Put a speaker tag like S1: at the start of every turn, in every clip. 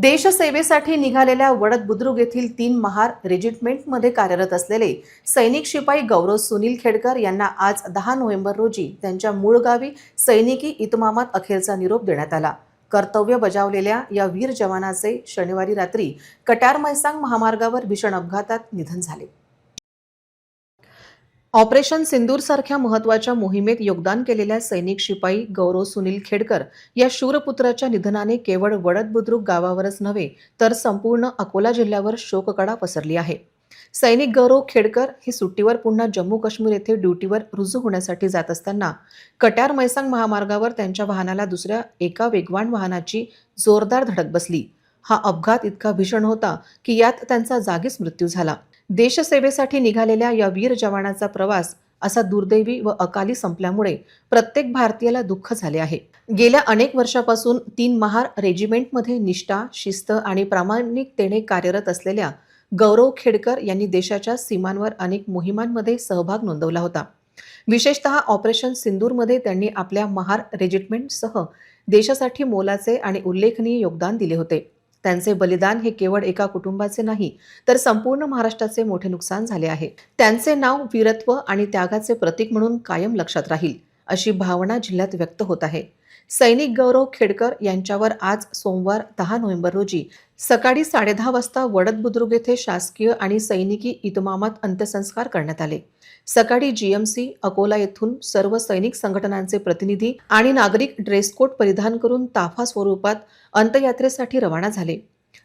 S1: देशसेवेसाठी निघालेल्या वडद बुद्रुक येथील तीन महार रेजिमेंटमध्ये कार्यरत असलेले सैनिक शिपाई गौरव सुनील खेडकर यांना आज दहा नोव्हेंबर रोजी त्यांच्या मूळ गावी सैनिकी इतमामात अखेरचा निरोप देण्यात आला. कर्तव्य बजावलेल्या या वीर जवानाचे शनिवारी रात्री कटार मैसांग महामार्गावर भीषण अपघातात निधन झाले. ऑपरेशन सिंदूर सारख्या महत्त्वाच्या मोहिमेत योगदान केलेल्या सैनिक शिपाई गौरव सुनील खेडकर या शूरपुत्राच्या निधनाने केवळ वडद बुद्रुक गावावरच नव्हे तर संपूर्ण अकोला जिल्ह्यावर शोककडा पसरली आहे. सैनिक गौरव खेडकर हे सुट्टीवर पुन्हा जम्मू काश्मीर येथे ड्युटीवर रुजू होण्यासाठी जात असताना कट्यार मैसांग महामार्गावर त्यांच्या वाहनाला दुसऱ्या एका वेगवान वाहनाची जोरदार धडक बसली. हा अपघात इतका भीषण होता की यात त्यांचा जागीच मृत्यू झाला. देशसेवेसाठी निघालेल्या या वीर जवानाचा प्रवास असा दुर्दैवी व अकाली संपल्यामुळे प्रत्येक भारतीयाला दुःख झाले आहे. गेल्या अनेक वर्षापासून तीन महार रेजिमेंटमध्ये निष्ठा शिस्त आणि प्रामाणिकतेने कार्यरत असलेल्या गौरव खेडकर यांनी देशाच्या सीमांवर अनेक मोहिमांमध्ये सहभाग नोंदवला होता. विशेषतः ऑपरेशन सिंदूरमध्ये त्यांनी आपल्या महार रेजिमेंटसह देशासाठी मोलाचे आणि उल्लेखनीय योगदान दिले होते. त्यांचे बलिदान हे केवळ एका कुटुंबाचे नाही तर संपूर्ण महाराष्ट्राचे मोठे नुकसान झाले आहे. त्यांचे नाव वीरत्व आणि त्यागाचे प्रतीक म्हणून कायम लक्षात राहील अशी भावना जिल्ह्यात व्यक्त होत आहे. सैनिक गौरव खेडकर यांच्यावर आज सोमवार दहा नोव्हेंबर रोजी सकाळी साडेदहा वाजता वडद बुद्रुक येथे शासकीय आणि सैनिकी इतमामात अंत्यसंस्कार करण्यात आले. सकाळी जीएमसी अकोला येथून सर्व सैनिक संघटनांचे प्रतिनिधी आणि नागरिक ड्रेस कोड परिधान करून ताफा स्वरूपात अंत्ययात्रेसाठी रवाना झाले.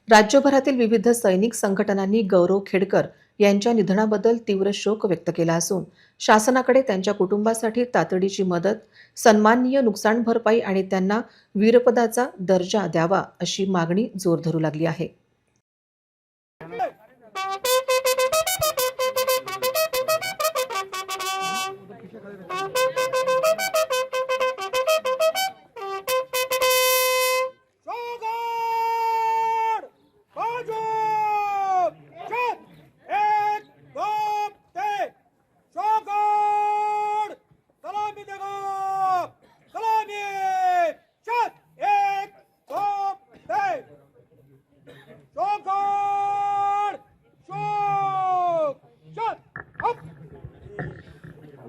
S1: राज्यभरातील विविध सैनिक संघटनांनी गौरव खेडकर यांच्या निधनाबद्दल तीव्र शोक व्यक्त केला असून शासनाकडे त्यांच्या कुटुंबासाठी तातडीची मदत सन्माननीय नुकसान भरपाई आणि त्यांना वीरपदाचा दर्जा द्यावा अशी मागणी जोर धरू लागली आहे.